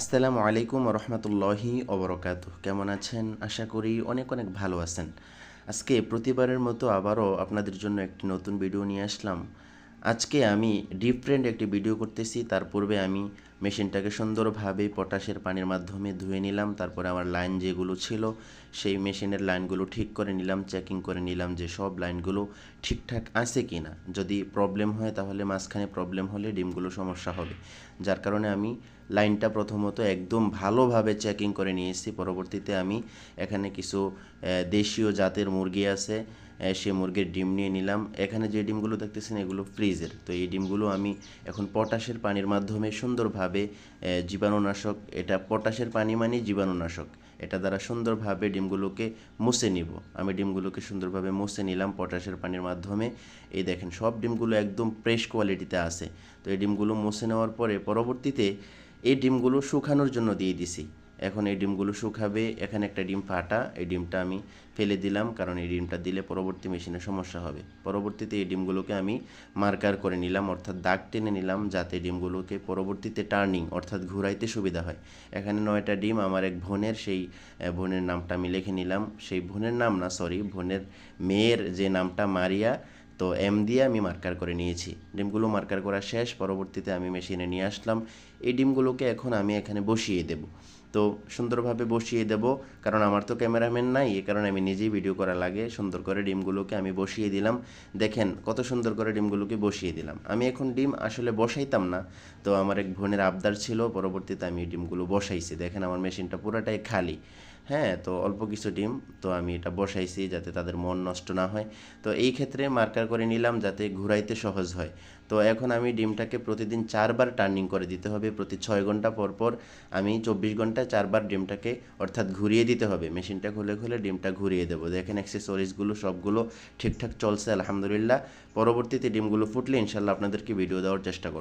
আসসালামু আলাইকুম রহমতুল্লাহি অবরকাত কেমন আছেন? আশা করি অনেক অনেক ভালো আছেন। আজকে প্রতিবারের মতো আবারও আপনাদের জন্য একটি নতুন ভিডিও নিয়ে আসলাম। আজকে আমি ডিফারেন্ট একটি ভিডিও করতেছি। তার পূর্বে আমি মেশিনটাকে সুন্দরভাবে পটাশের পানির মাধ্যমে ধুয়ে নিলাম। তারপরে আমার লাইন যেগুলো ছিল, সেই মেশিনের লাইনগুলো ঠিক করে নিলাম, চেকিং করে নিলাম যে সব লাইনগুলো ঠিকঠাক আছে কি না যদি প্রবলেম হয় তাহলে মাঝখানে প্রবলেম হলে ডিমগুলো সমস্যা হবে। যার কারণে আমি লাইনটা প্রথমত একদম ভালোভাবে চেকিং করে নিয়ে এসেছি। পরবর্তীতে আমি এখানে কিছু দেশীয় জাতের মুরগি আছে সে মুরগির ডিম নিয়ে নিলাম। এখানে যে ডিমগুলো দেখতেছেন, এগুলো ফ্রিজের। তো এই ডিমগুলো আমি এখন পটাশের পানির মাধ্যমে সুন্দরভাবে জীবাণুনাশক, এটা পটাশের পানি মানে জীবাণুনাশক। এটা দ্বারা সুন্দরভাবে ডিমগুলোকে মুছে নিব। আমি ডিমগুলোকে সুন্দরভাবে মুছে নিলাম পটাশের পানির মাধ্যমে। এই দেখেন, সব ডিমগুলো একদম ফ্রেশ কোয়ালিটিতে আছে। তো এই ডিমগুলো মুছে নেওয়ার পরে পরবর্তীতে এই ডিমগুলো শুকানোর জন্য দিয়ে দিছি। এখন এই ডিমগুলো শুকাবে, এখানে একটা ডিম ফাটা, এই ডিমটা আমি ফেলে দিলাম, কারণ এই ডিমটা দিলে পরবর্তী মেশিনে সমস্যা হবে। পরবর্তীতে এই ডিমগুলোকে আমি মার্কার করে নিলাম, অর্থাৎ দাগ টেনে নিলাম, যাতে ডিমগুলোকে পরবর্তীতে টার্নিং, অর্থাৎ ঘুরাইতে সুবিধা হয়। এখানে নয়টা ডিম, আমার এক বোনের, সেই বোনের নামটা আমি লিখে নিলাম। সেই বোনের নাম না, সরি, বোনের মেয়ের যে নামটা মারিয়া, তো এম দিয়ে আমি মার্কার করে নিয়েছি। ডিমগুলো মার্কার করা শেষ, পরবর্তীতে আমি মেশিনে নিয়ে আসলাম। এই ডিমগুলোকে এখন আমি এখানে বসিয়ে দেব। তো সুন্দরভাবে বসিয়ে দেব। কারণ আমার তো ক্যামেরাম্যান নাই, এ কারণে আমি নিজেই ভিডিও করা লাগে। সুন্দর করে ডিমগুলোকে আমি বসিয়ে দিলাম। দেখেন, কত সুন্দর করে ডিমগুলোকে বসিয়ে দিলাম। আমি এখন ডিম আসলে বসাইতাম না। তো আমার এক বোনের আবদার ছিল, পরবর্তীতে আমি ডিমগুলো বসাইছি। দেখেন, আমার মেশিনটা পুরাটাই খালি। হ্যাঁ তো অল্প কিছু ডিম, তো আমি এটা বসাইছি যাতে তাদের মন নষ্ট না হয়। তো এই ক্ষেত্রে মার্কার করে নিলাম যাতে ঘুরাইতে সহজ হয়। তো এখন আমি ডিমটাকে প্রতিদিন চারবার টার্নিং করে দিতে হবে। প্রতি ছয় ঘণ্টা পর পর আমি চব্বিশ ঘন্টায় চারবার ডিমটাকে অর্থাৎ ঘুরিয়ে দিতে হবে। মেশিনটা খুলে খুলে ডিমটা ঘুরিয়ে দেবো। দেখেন অ্যাক্সেসরিজগুলো সবগুলো ঠিকঠাক চলছে, আলহামদুলিল্লাহ। পরবর্তীতে ডিমগুলো ফুটলে ইনশাল্লাহ আপনাদেরকে ভিডিও দেওয়ার চেষ্টা করব।